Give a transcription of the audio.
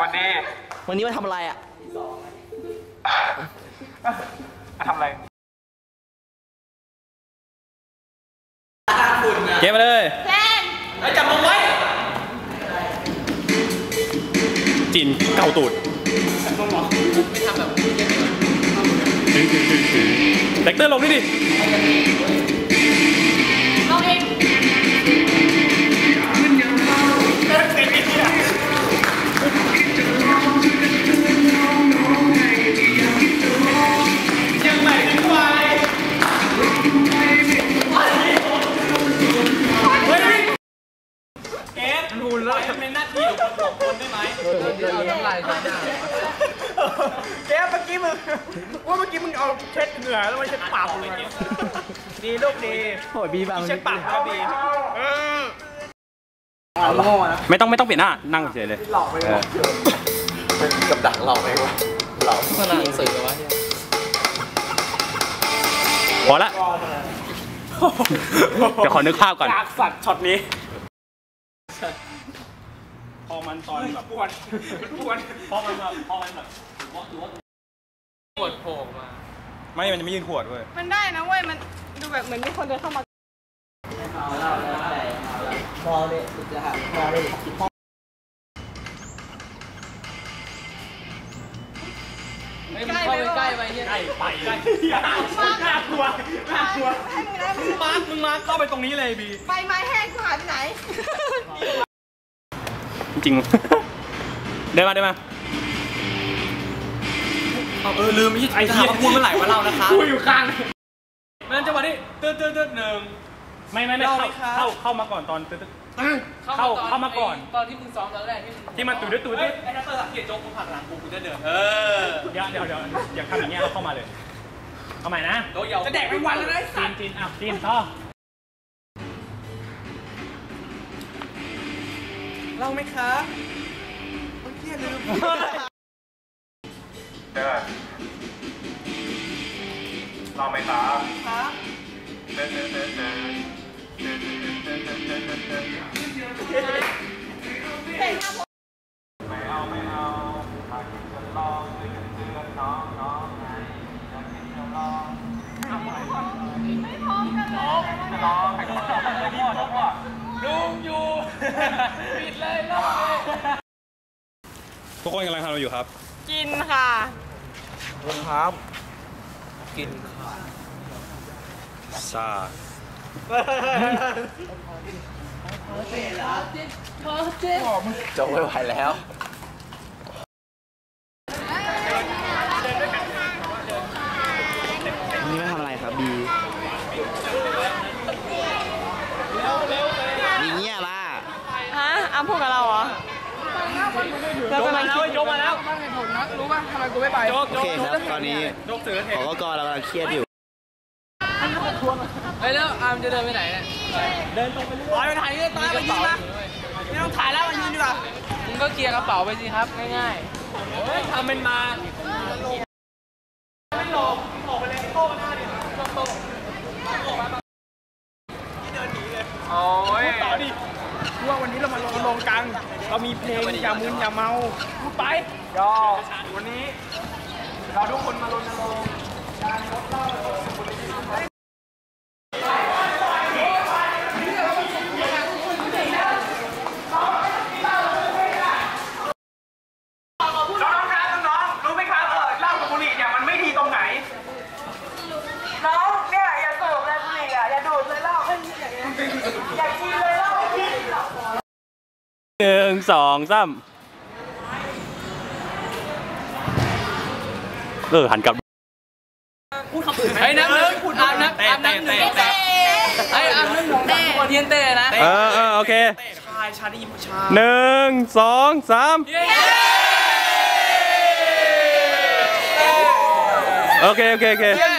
วัสดีวันนี้มาทำอะไรอะมาทำอะไร เก็บมาเลยแจ้งจับมือไว้ จินเกาตูดไม่ทำแบบเด็กเตอร์ลงนี่ดิ หุ่นเป็นหน้าที่ของสองคนได้ไหมแกเมื่อกี้มึงว่าเมื่อกี้มึงเอาเช็ดเหงื่อแล้วมาเช็ดปากมึงดีลูกดีโอ้ยบีบางเช็ดปากก็ดีเออไม่ต้องไม่ต้องเปลี่ยนหน้านั่งเฉยเลยหลอกไปเลยกับดักเราเองวะเราพอละเดี๋ยวขอนึกภาพก่อนจากสัตว์ช็อตนี้ ตอนแบบปวดปวดพอมันแบบพอมันแบบปวดโผล่มาไม่ มันจะไม่ยืนขวดเว้ย มันได้นะเว้ย มันดูแบบเหมือนมีคนเดินเข้ามาพอเลยจะหาพอเลยใกล้ไปใกล้ไปใกล้ไปใกล้น่ากลัวน่ากลัวให้มึงได้มึงมาร์คมึงมาร์คเข้าไปตรงนี้เลยบีไปไม้แห้งกูหายไปไหนจ ริงๆได้มาได้มาเออลืมไอ้ถามว่าพูดเมื่อไหร่ว่าเรานะคะกูอยู่ข้างมันจังหวะนี้ตืดตืดตืดหนึ่งไม่ไม่ไม่เข้าเข้าเข้ามาก่อนตอนตืดตืดเข้าเข้ามาก่อนตอนที่มึงซ้อมตอนแรกที่มึงที่มันตืดตืดตืดตืดไอ้นักเตะสังเกตโจ๊กมึงผลักหลังกูกูจะเดินเออเดี๋ยวเดี๋ยวเดี๋ยวอย่าทำอย่างเงี้ยเราเข้ามาเลยเอาใหม่นะโจ๊กยาวจะแดกเป็นวันแล้วนะจีนจีนอะจีนต่อ เล่าไหมคะโอเคลืม เดินเราไม่ตาครับเดินเดินเดินเดินเดินเดินเดินเดินเดินเดินเดินไม่เอาไม่เอาถ้าคิดจะลองเตือนเตือนน้องน้องไงอยากกินจะลองเอาใหม่ไม่พร้อมกันเลยจะลองให้ดูให้ดูทุกว่าลุงอยู่ปิดเลยรอบเลย ทุกคนกำลังทำอะไรอยู่ครับ กินค่ะครับซาจบไม่ไหวแล้ว นี่มาทำอะไรครับบีบีเงียบอะ ฮะอ้ำพูดกับเราเหรอ เรากำลังคิดยกมาแล้วรู้ป่ะทำไมกูไม่ไปโจ๊กโอเคครับ ตอนนี้ยกเสือเทขอก็เรากำลังเครียดอยู่เฮ้ยแล้วอาร์มจะเดินไปไหนเนี่ยปล่อยไปถ่ายนี่ตามีไปกระยืนเป๋ามาไม่ต้องถ่ายแล้วมายืนดีกว่ามึงก็เคลียร์กระเป๋าไปสิครับง่ายเฮ้ยทำเป็นมาโอ้ยต่อดิว่าวันนี้เรามาลงลงกัน เรามีเพลงอย่ามึนอย่าเมาพูดไปยอวันนี้ เราทุกคนมารณรงค์น้องๆครับน้องๆรู้ไหมครับเออเหล้ากับบุหรี่เนี่ยมันไม่ดีตรงไหน น้องเนี่ยอย่าสูบเลยบุหรี่อะอย่าดูดเลยเหล้าอย่ากินเลยเหล้า ห นึ่งสองสามเออหันกลับๆเฮ้ยนับหนึ่งอาร์มนับอาร์มนับหนึ่งแต่เฮ้ยอาร์มนับหนึ่งแต่คนเทียนเต้นะเออเออโอเคชายชาดีชาหนึ่งสองสามโอเคโอเคโอเคเย้